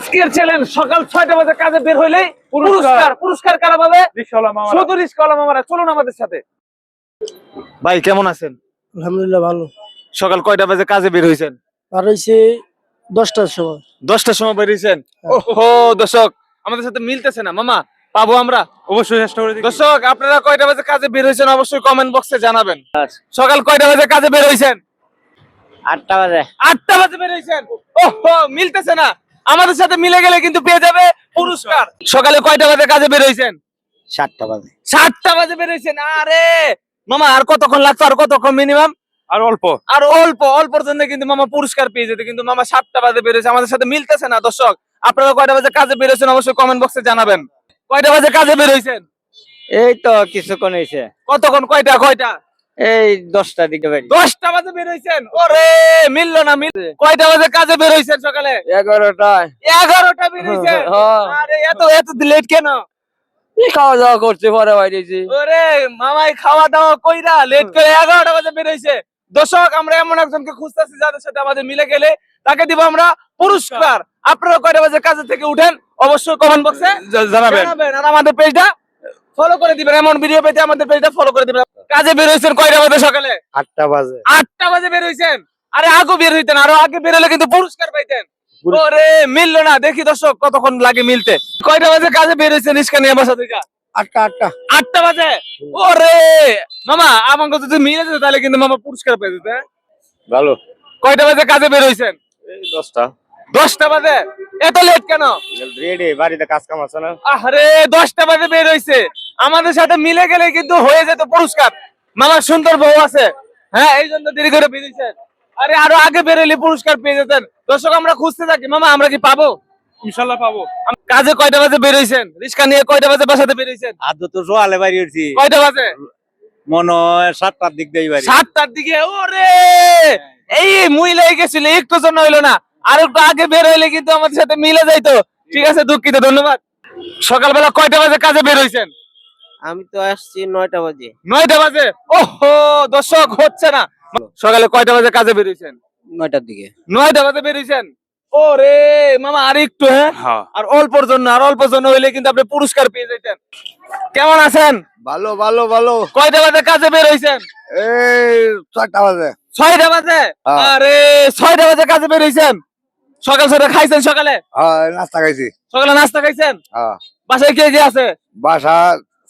আজকের চ্যালেঞ্জ সকাল ছয়টা বাজে কাজে বের হইলেই পুরস্কার। পুরস্কার কারা পাবে? শুধু রিস্কওয়ালা মামারা চলুন আমাদের সাথে। ভাই কেমন আছেন? আলহামদুলিল্লাহ ভালো। সকাল কয়টা বাজে কাজে বের হইছেন? আর হয়েছে দশটার সময়। দশটার সময় বের হইছেন? ওহো দর্শক আমাদের সাথে মিলতেছে না। মামা পাবো আমরা? অবশ্যই চেষ্টা করে দর্শক আপনারা কয়টা বাজে কাজে বের হয়েছেন অবশ্যই কমেন্ট বক্সে জানাবেন। সকাল কয়টা বাজে কাজে বের হয়েছেন আটটা বাজে। আটটা বাজে বের হয়েছেন ওহো মিলতেছে না। আমাদের সাথে মিলে গেলে কিন্তু পেয়ে যাবে পুরস্কার। সকালে কয়টা বাজে কাজে বের হয়েছেন সাতটা বাজে। সাতটা বাজে বের হয়েছেন আরে! মামা আর কতক্ষণ লাগতো? আর কতক্ষণ মিনিমাম আর অল্প। আর অল্প অল্পর জন্য কিন্তু মামা পুরস্কার পেয়ে যেত কিন্তু মামা সাতটা বাজে বেরোছে আমাদের সাথে মিলতেছে না দর্শক। আপনারা কয়টা বাজে কাজে বেরোছেন অবশ্যই কমেন্ট বক্সে জানাবেন। কয়টা বাজে কাজে বেরোইছেন এই তো কিছুক্ষণ হয়েছে কতক্ষণ? কয়টা? কয়টা? এই দশটার দিকে দশটা বাজে বেরোইছেন ওরে মিললো না মিল কয়টা বাজে কাজে বেরোইছেন সকালে? এগারোটায়। এগারোটা বেরোইছেন। আরে এত এত লেট কেন? খাওয়া দাওয়া করছে পরে বাইরেছি। ওরে মামাই খাওয়া দাওয়া কইরা লেট করে এগারোটা বাজে বেরোইছে দর্শক আমরা এমন একজনকে খুঁজতেছি যাদের সাথে আমাদের মিলে গেলে। তাকে দিব আমরা পুরস্কার। আপনারা কয়টা বাজে কাজে থেকে উঠেন অবশ্যই কমেন্ট বক্সে জানাবেন। জানাবেন। আর আমাদের পেজটা ফলো করে দিবেন। এমন ভিডিও পেতে আমাদের পেজটা ফলো করে দিবেন। কাজে বের হয়েছেন কয়টা বাজে সকালে? আটটা বাজে। আটটা বাজে বের হয়েছেন আরে আগে বের হইতেন আরও আগে বের হলে কিন্তু পুরস্কার পাইতেন। ওরে মিললো না। দেখি দর্শক কতক্ষণ লাগে মিলতে। কয়টা বাজে কাজে বের হয়েছেন রিস্কা নিয়ে বাসা থেকে? আটটা আটটা। আটটা বাজে? ওরে মামা আমাকে যদি মিলে যেত তাহলে কিন্তু মামা পুরস্কার পেয়ে যেত হ্যাঁ? ভালো। কয়টা বাজে কাজে বের হয়েছেন দশটা। দশটা বাজে? এত লেট কেন? রেডি বাড়িতে কাজ কাম আছে না? আরে দশটা বাজে বের হয়েছে আমাদের সাথে মিলে গেলে কিন্তু হয়ে যেত পুরস্কার। মামার সুন্দর বউ আছে। হ্যাঁ এই জন্য দেরি করে বেরিয়েছেন আরে আরও আগে বেরোলে পুরস্কার পেয়ে যেতেন। দর্শক আমরা খুঁজতে থাকি। মামা আমরা কি পাবো? ইনশাল্লাহ পাবো। কাজে কয়টা বাজে বের হয়েছেন রিক্সা নিয়ে কয়টা বাজে বাসাতে বের হয়েছেন আদৌ তো সোয়ালে বাড়ি উঠছি কয়টা বাজে? মনে হয় সাতটার দিক দিয়ে বাড়ি। সাতটার দিকে? ওরে! এই মুইলে গেছিল একটু জন্য হইল না। আর একটু আগে বের হইলে কিন্তু আমাদের সাথে মিলে যাইতো। ঠিক আছে দুঃখিত ধন্যবাদ। সকালবেলা কয়টা বাজে কাজে বের হইছেন? আমি তো আসছি নয়টা বাজে। নয়টা বাজে? ওহো দর্শক হচ্ছে না। সকালে কয়টা বাজে কাজে বের হইছেন? নয়টার দিকে। নয়টা বাজে বের হইছেন? ওরে মামা আর একটু হ্যাঁ? হ্যাঁ। আর অল্পর জন্য আর অল্পর জন্য হইলে কিন্তু আপনি পুরস্কার পেয়ে যাইতেন। কেমন আছেন? ভালো ভালো ভালো। কয়টা বাজে কাজে বের হইছেন? এই ছয়টা বাজে। ছয়টা বাজে? হ্যাঁ। আরে ছয়টা বাজে কাজে বের হইছেন? সকাল ছয়টা খাইছেন সকালে? হ্যাঁ নাস্তা খাইছি। সকালে নাস্তা খাইছেন? হ্যাঁ বাসায় কে কে আছে? বাসা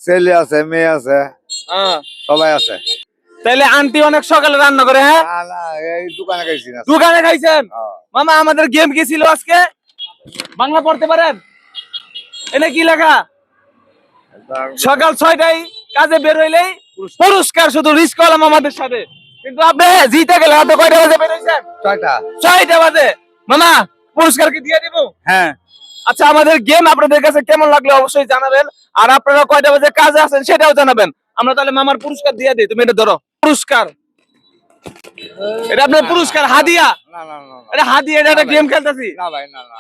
ছেলে আছে মেয়ে আছে হ্যাঁ। সবাই আছে। তাইলে আন্টি অনেক সকালে রান্না করে হ্যাঁ? দোকানে খাইছি না। দোকানে খাইছেন। মামা আমাদের গেম কি ছিল আজকে? বাংলা পড়তে পারেন? এনে কি লেখা? সকাল ছয়টায় কাজে বের হইলেই পুরস্কার শুধু রিস্ক হলাম আমাদের সাথে। কিন্তু আপনি জিতে গেলে আপনি কয়টা বাজে বের হয়েছেন ছয়টা। ছয়টা বাজে। মামা পুরস্কার কি দিয়ে দিব? হ্যাঁ। আচ্ছা আমাদের গেম আপনাদের কাছে কেমন লাগল অবশ্যই জানাবেন। আর আপনারা কয়টা বাজে কাজে আছেন সেটাও জানাবেন। আমরা তাহলে মামার পুরস্কার দিয়ে দিই তুমি এটা ধরো। পুরস্কার। এটা আপনার পুরস্কার হাদিয়া। না না না না। এটা হাদিয়া এটা একটা গেম খেলতেছি। না ভাই না না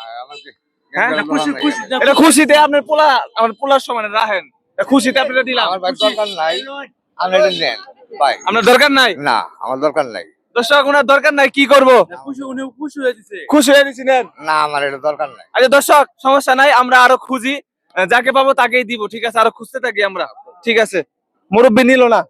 হ্যাঁ? এটা খুশি খুশি এটা খুশিতে আপনার পোলা আমার পোলার সমানে রাখেন। খুশিতে আপনারা দিলাম। আমার দরকার নাই। আমি এটা নেন ভাই। আপনার দরকার নাই? না আমার দরকার নাই। দর্শক ওনার দরকার নাই কি করব? খুশি উনি খুশি হয়ে দিছে। খুশি হয়ে দিছি নেন। না আমার এটা দরকার নাই। আচ্ছা দর্শক সমস্যা নাই আমরা আরও খুঁজি। যাকে পাবো তাকেই দিব ঠিক আছে? আরও খুঁজতে থাকি আমরা। ঠিক আছে? মুরব্বী নিল না।